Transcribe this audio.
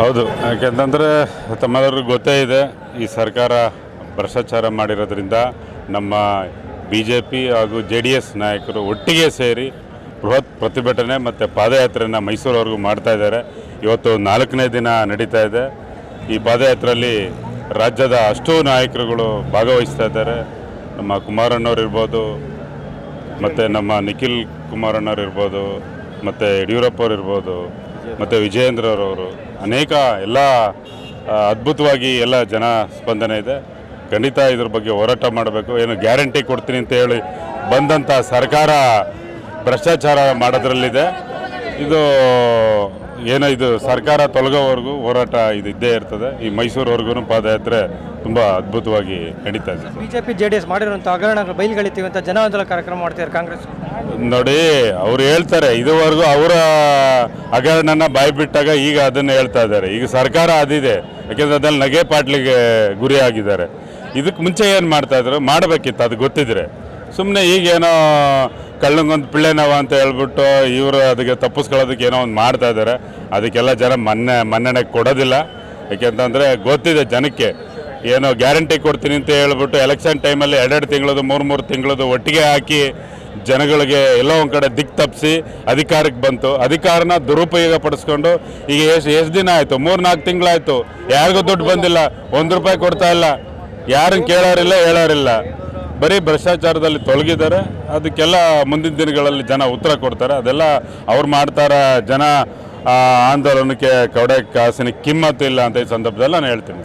ಹೌದು. ಯಾಕೆಂತಂದರೆ ತಮ್ಮೆಲ್ಲರಿಗೂ ಗೊತ್ತೇ ಇದೆ, ಈ ಸರ್ಕಾರ ಭ್ರಷ್ಟಾಚಾರ ಮಾಡಿರೋದ್ರಿಂದ ನಮ್ಮ ಬಿ ಜೆ ಪಿ ಹಾಗೂ ಜೆ ಡಿ ಎಸ್ ನಾಯಕರು ಒಟ್ಟಿಗೆ ಸೇರಿ ಬೃಹತ್ ಪ್ರತಿಭಟನೆ ಮತ್ತು ಪಾದಯಾತ್ರೆಯನ್ನು ಮೈಸೂರವರೆಗೂ ಮಾಡ್ತಾ ಇದ್ದಾರೆ. ಇವತ್ತು ನಾಲ್ಕನೇ ದಿನ ನಡೀತಾ ಇದೆ. ಈ ಪಾದಯಾತ್ರೆಯಲ್ಲಿ ರಾಜ್ಯದ ಅಷ್ಟೂ ನಾಯಕರುಗಳು ಭಾಗವಹಿಸ್ತಾ ಇದ್ದಾರೆ. ನಮ್ಮ ಕುಮಾರಣ್ಣವ್ರು ಇರ್ಬೋದು, ಮತ್ತು ನಮ್ಮ ನಿಖಿಲ್ ಕುಮಾರಣ್ಣವ್ರು ಇರ್ಬೋದು, ಮತ್ತು ಯಡಿಯೂರಪ್ಪವ್ರು ಇರ್ಬೋದು ಮತ್ತು ವಿಜಯೇಂದ್ರರವರು ಅನೇಕ ಎಲ್ಲ ಅದ್ಭುತವಾಗಿ ಎಲ್ಲ ಜನ ಸ್ಪಂದನೆ ಇದೆ. ಖಂಡಿತ ಇದ್ರ ಬಗ್ಗೆ ಹೋರಾಟ ಮಾಡಬೇಕು. ಏನು ಗ್ಯಾರಂಟಿ ಕೊಡ್ತೀನಿ ಅಂತ ಹೇಳಿ ಬಂದಂಥ ಸರ್ಕಾರ ಭ್ರಷ್ಟಾಚಾರ ಮಾಡೋದ್ರಲ್ಲಿದೆ. ಇದು, ಏನೋ ಇದು ಸರ್ಕಾರ ತೊಲಗೋವರೆಗೂ ಹೋರಾಟ ಇದು ಇದ್ದೇ ಇರ್ತದೆ. ಈ ಮೈಸೂರುವರೆಗೂ ಪಾದಯಾತ್ರೆ ತುಂಬ ಅದ್ಭುತವಾಗಿ ನಡೀತಾ ಇದೆ. ಬಿಜೆಪಿ ಜೆ ಡಿ ಎಸ್ ಮಾಡಿರುವಂಥ ಹಗರಣಗಳು ಬಯಲುಗಳಿತೀವಿ ಅಂತ ಜನ ಆಂದೋಲನ ಕಾರ್ಯಕ್ರಮ ಮಾಡ್ತಿದ್ದಾರೆ ಕಾಂಗ್ರೆಸ್. ನೋಡಿ, ಅವ್ರು ಹೇಳ್ತಾರೆ, ಇದುವರೆಗೂ ಅವರ ಹಗರಣನ ಬಾಯಿ ಬಿಟ್ಟಾಗ ಈಗ ಅದನ್ನು ಹೇಳ್ತಾ ಇದ್ದಾರೆ. ಈಗ ಸರ್ಕಾರ ಅದಿದೆ, ಯಾಕೆಂದ್ರೆ ಅದ್ರಲ್ಲಿ ನಗೆ ಪಾಟ್ಲಿಗೆ ಗುರಿ ಆಗಿದ್ದಾರೆ. ಇದಕ್ಕೆ ಮುಂಚೆ ಏನು ಮಾಡ್ತಾಯಿದ್ರು ಮಾಡಬೇಕಿತ್ತು, ಅದು ಗೊತ್ತಿದ್ರೆ. ಸುಮ್ಮನೆ ಈಗೇನೋ ಕಳ್ಳಂಗೊಂದು ಪಿಳ್ಳೆನವ ಅಂತ ಹೇಳ್ಬಿಟ್ಟು ಇವರು ಅದಕ್ಕೆ ತಪ್ಪಿಸ್ಕೊಳ್ಳೋದಕ್ಕೆ ಏನೋ ಒಂದು ಮಾಡ್ತಾ ಇದ್ದಾರೆ. ಅದಕ್ಕೆಲ್ಲ ಜನ ಮನ್ನೆ, ಮನ್ನಣೆ ಕೊಡೋದಿಲ್ಲ. ಯಾಕೆಂತಂದರೆ ಗೊತ್ತಿದೆ ಜನಕ್ಕೆ, ಏನೋ ಗ್ಯಾರಂಟಿ ಕೊಡ್ತೀನಿ ಅಂತ ಹೇಳ್ಬಿಟ್ಟು ಎಲೆಕ್ಷನ್ ಟೈಮಲ್ಲಿ ಎರಡೆರಡು ತಿಂಗಳದು ಮೂರು ಮೂರು ತಿಂಗಳದು ಒಟ್ಟಿಗೆ ಹಾಕಿ ಜನಗಳಿಗೆ ಎಲ್ಲ ಒಂದು ಕಡೆ ದಿಕ್ ತಪ್ಪಿಸಿ ಅಧಿಕಾರಕ್ಕೆ ಬಂತು. ಅಧಿಕಾರನ ದುರುಪಯೋಗ ಪಡಿಸ್ಕೊಂಡು ಈಗ ಎಷ್ಟು ಎಷ್ಟು ದಿನ ಆಯಿತು? ಮೂರು ನಾಲ್ಕು ತಿಂಗಳಾಯಿತು. ಯಾರಿಗೂ ದುಡ್ಡು ಬಂದಿಲ್ಲ. ಒಂದು ರೂಪಾಯಿ ಕೊಡ್ತಾ ಇಲ್ಲ. ಯಾರನ್ನು ಕೇಳೋರಿಲ್ಲ, ಹೇಳೋರಿಲ್ಲ. ಬರೀ ಭ್ರಷ್ಟಾಚಾರದಲ್ಲಿ ತೊಲಗಿದ್ದಾರೆ. ಅದಕ್ಕೆಲ್ಲ ಮುಂದಿನ ದಿನಗಳಲ್ಲಿ ಜನ ಉತ್ತರ ಕೊಡ್ತಾರೆ. ಅದೆಲ್ಲ ಅವ್ರು ಮಾಡ್ತಾರ ಜನ ಆಂದೋಲನಕ್ಕೆ ಕವಡೆ ಕಾಸಿನ ಕಿಮ್ಮತ್ತು ಇಲ್ಲ ಅಂತ ಈ ಸಂದರ್ಭದಲ್ಲಿ ನಾನು ಹೇಳ್ತೀನಿ